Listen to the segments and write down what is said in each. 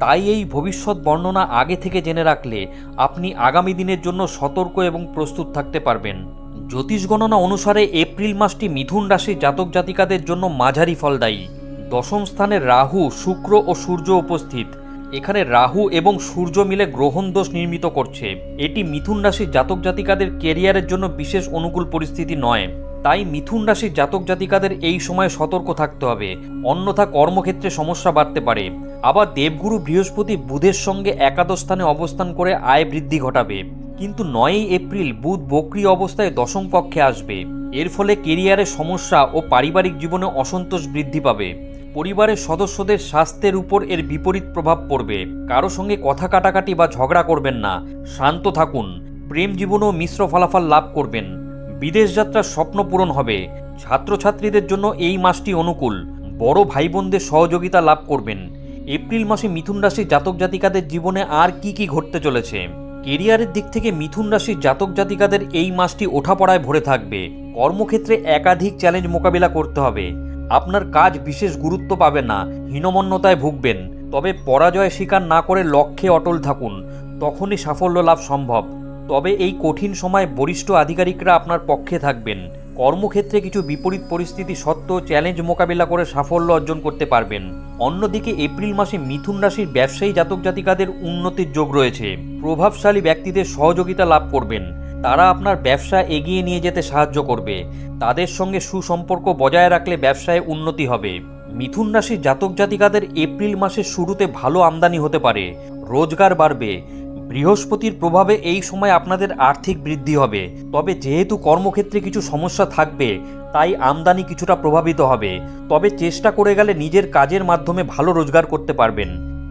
তাই এই ভবিষ্যৎ বর্ণনা আগে থেকে জেনে রাখলে আপনি আগামী দিনের জন্য সতর্ক এবং প্রস্তুত থাকতে পারবেন। জ্যোতিষ গণনা অনুসারে এপ্রিল মাসটি মিথুন রাশির জাতক জাতিকাদের জন্য মাঝারি ফলদায়ী। দশম স্থানে রাহু, শুক্র ও সূর্য উপস্থিত। এখানে রাহু এবং সূর্য মিলে গ্রহণ দোষ নির্মিত করছে। এটি মিথুন রাশির জাতক জাতিকাদের কেরিয়ারের জন্য বিশেষ অনুকূল পরিস্থিতি নয়। তাই মিথুন রাশির জাতক জাতিকাদের এই সময় সতর্ক থাকতে হবে। অন্যথা কর্মক্ষেত্রে সমস্যা বাড়তে পারে। আবার দেবগুরু বৃহস্পতি বুধের সঙ্গে একাদশ স্থানে অবস্থান করে আয় বৃদ্ধি ঘটাবে। কিন্তু নয়ই এপ্রিল বুধ বক্রি অবস্থায় দশম কক্ষে আসবে। এর ফলে কেরিয়ারে সমস্যা ও পারিবারিক জীবনে অসন্তোষ বৃদ্ধি পাবে। পরিবারের সদস্যদের স্বাস্থ্যের উপর এর বিপরীত প্রভাব পড়বে। কারও সঙ্গে কথা কাটাকাটি বা ঝগড়া করবেন না। শান্ত থাকুন। প্রেম জীবনেও মিশ্র ফলাফল লাভ করবেন। বিদেশ যাত্রার স্বপ্ন পূরণ হবে। ছাত্রছাত্রীদের জন্য এই মাসটি অনুকূল। বড় ভাই বোনদের সহযোগিতা লাভ করবেন। এপ্রিল মাসে মিথুন রাশির জাতক জাতিকাদের জীবনে আর কি কি ঘটতে চলেছে? কেরিয়ারের দিক থেকে মিথুন রাশির জাতক জাতিকাদের এই মাসটি ওঠাপড়ায় ভরে থাকবে। কর্মক্ষেত্রে একাধিক চ্যালেঞ্জ মোকাবিলা করতে হবে। আপনার কাজ বিশেষ গুরুত্ব পাবে না, হীনমন্যতায় ভুগবেন। তবে পরাজয় স্বীকার না করে লক্ষ্যে অটল থাকুন। তখনই সাফল্য লাভ সম্ভব। তবে এই কঠিন সময় বরিষ্ঠ আধিকারিকরা আপনার পক্ষে থাকবেন। কর্মক্ষেত্রে কিছু বিপরীত পরিস্থিতি সত্ত্বেও চ্যালেঞ্জ মোকাবিলা করে সাফল্য অর্জন করতে পারবেন। অন্যদিকে এপ্রিল মাসে মিথুন রাশির ব্যবসায়ী জাতক জাতিকাদের উন্নতির যোগ রয়েছে। প্রভাবশালী ব্যক্তিদের সহযোগিতা লাভ করবেন। তারা আপনার ব্যবসা এগিয়ে নিয়ে যেতে সাহায্য করবে। তাদের সঙ্গে সুসম্পর্ক বজায় রাখলে ব্যবসায় উন্নতি হবে। মিথুন রাশির জাতক জাতিকাদের এপ্রিল মাসের শুরুতে ভালো আমদানি হতে পারে। রোজগার বাড়বে। বৃহস্পতির প্রভাবে এই সময় আপনাদের আর্থিক বৃদ্ধি হবে। তবে যেহেতু কর্মক্ষেত্রে কিছু সমস্যা থাকবে, তাই আমদানি কিছুটা প্রভাবিত হবে। তবে চেষ্টা করে গেলে নিজের কাজের মাধ্যমে ভালো রোজগার করতে পারবেন।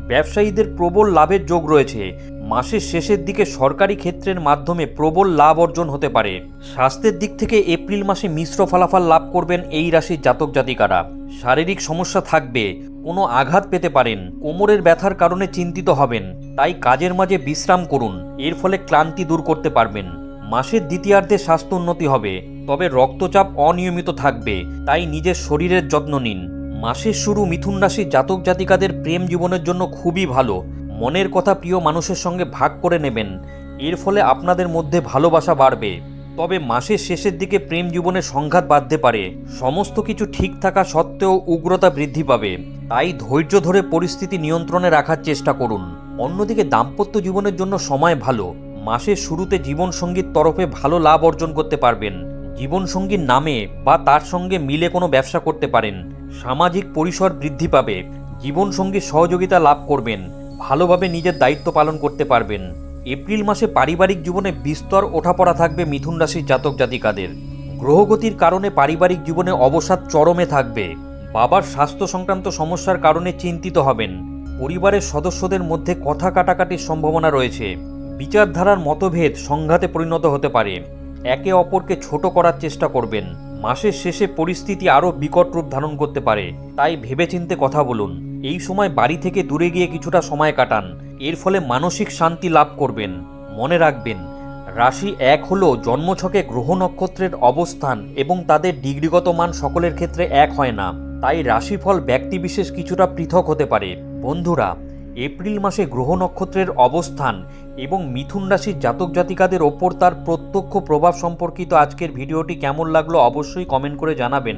ব্যবসায়ীদের প্রবল লাভের যোগ রয়েছে। মাসের শেষের দিকে সরকারি ক্ষেত্রের মাধ্যমে প্রবল লাভ অর্জন হতে পারে। স্বাস্থ্যের দিক থেকে এপ্রিল মাসে মিশ্র ফলাফল লাভ করবেন এই রাশির জাতক জাতিকারা। শারীরিক সমস্যা থাকবে, কোনো আঘাত পেতে পারেন, কোমরের ব্যথার কারণে চিন্তিত হবেন, তাই কাজের মাঝে বিশ্রাম করুন, এর ফলে ক্লান্তি দূর করতে পারবেন। মাসের দ্বিতীয়ার্ধে স্বাস্থ্য উন্নতি হবে, তবে রক্তচাপ অনিয়মিত থাকবে, তাই নিজের শরীরের যত্ন নিন। মাসের শুরু মিথুন রাশির জাতক জাতিকাদের প্রেম জীবনের জন্য খুবই ভালো মনের কথা প্রিয় মানুষের সঙ্গে ভাগ করে নেবেন। এর ফলে আপনাদের মধ্যে ভালোবাসা বাড়বে। তবে মাসের শেষের দিকে প্রেম জীবনে সংঘাত বাঁধতে পারে। সমস্ত কিছু ঠিক থাকা সত্ত্বেও উগ্রতা বৃদ্ধি পাবে। তাই ধৈর্য ধরে পরিস্থিতি নিয়ন্ত্রণে রাখার চেষ্টা করুন। অন্যদিকে দাম্পত্য জীবনের জন্য সময় ভালো। মাসের শুরুতে জীবনসঙ্গীর তরফে ভালো লাভ অর্জন করতে পারবেন। জীবনসঙ্গীর নামে বা তার সঙ্গে মিলে কোনো ব্যবসা করতে পারেন। সামাজিক পরিসর বৃদ্ধি পাবে। জীবনসঙ্গীর সহযোগিতা লাভ করবেন। ভালোভাবে নিজের দায়িত্ব পালন করতে পারবেন। এপ্রিল মাসে পারিবারিক জীবনে বিস্তর ওঠাপড়া থাকবে মিথুন রাশির জাতক জাতিকাদের। গ্রহগতির কারণে পারিবারিক জীবনে অবসাদ চরমে থাকবে। বাবার স্বাস্থ্য সংক্রান্ত সমস্যার কারণে চিন্তিত হবেন। পরিবারের সদস্যদের মধ্যে কথা কাটাকাটির সম্ভাবনা রয়েছে। বিচারধারার মতভেদ সংঘাতে পরিণত হতে পারে। একে অপরকে ছোট করার চেষ্টা করবেন। মাসের শেষে পরিস্থিতি আরও বিকট রূপ ধারণ করতে পারে। তাই ভেবেচিন্তে কথা বলুন। এই সময় বাড়ি থেকে দূরে গিয়ে কিছুটা সময় কাটান। এর ফলে মানসিক শান্তি লাভ করবেন। মনে রাখবেন, রাশি এক হল জন্মছকে গ্রহ নক্ষত্রের অবস্থান এবং তাদের ডিগ্রিগত মান সকলের ক্ষেত্রে এক হয় না। তাই রাশিফল ব্যক্তিবিশেষ কিছুটা পৃথক হতে পারে। বন্ধুরা, এপ্রিল মাসে গ্রহ নক্ষত্রের অবস্থান এবং মিথুন রাশির জাতক জাতিকাদের ওপর তার প্রত্যক্ষ প্রভাব সম্পর্কিত আজকের ভিডিওটি কেমন লাগল অবশ্যই কমেন্ট করে জানাবেন।